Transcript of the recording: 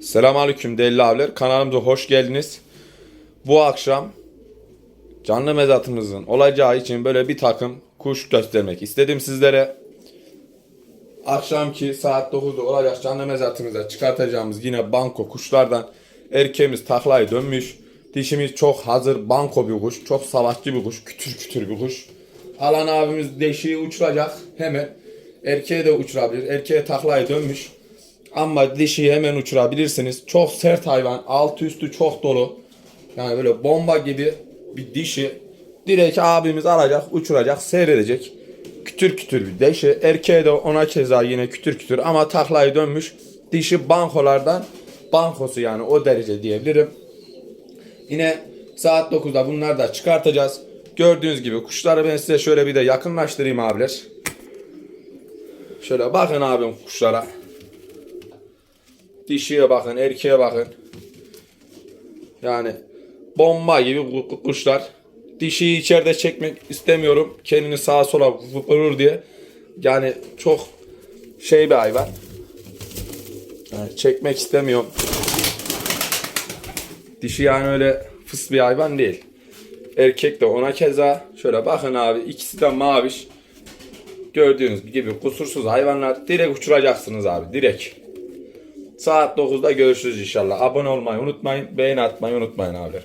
Selamünaleyküm değerli abiler. Kanalımıza hoş geldiniz. Bu akşam canlı mezatımızın olacağı için böyle bir takım kuş göstermek istedim sizlere. Akşamki saat 9'da olacak canlı mezatımıza çıkartacağımız yine banko kuşlardan erkeğimiz taklayı dönmüş. Dişimiz çok hazır banko bir kuş. Çok savaşçı bir kuş. Kütür kütür bir kuş. Alan abimiz deşiği uçuracak hemen. Erkeğe de uçurabilir. Erkeğe taklayı dönmüş. Ama dişiyi hemen uçurabilirsiniz. Çok sert hayvan. Altı üstü çok dolu. Yani böyle bomba gibi bir dişi. Direkt abimiz alacak, uçuracak, seyredecek. Kütür kütür bir dişi. Erkeğe de ona keza yine kütür kütür ama taklayı dönmüş. Dişi bankolardan bankosu yani o derece diyebilirim. Yine saat 9'da bunları da çıkartacağız. Gördüğünüz gibi kuşları ben size şöyle bir de yakınlaştırayım abiler. Şöyle bakın abim kuşlara. Dişiye bakın, erkeğe bakın. Yani bomba gibi ku- kuşlar. Dişiyi içeride çekmek istemiyorum. Kendini sağa sola vurur diye. Yani çok şey bir hayvan. Yani çekmek istemiyorum. Dişi yani öyle fıs bir hayvan değil. Erkek de ona keza. Şöyle bakın abi ikisi de maviş. Gördüğünüz gibi kusursuz hayvanlar. Direkt uçuracaksınız abi direkt. Saat 9'da görüşürüz inşallah. Abone olmayı unutmayın. Beğeni atmayı unutmayın abi.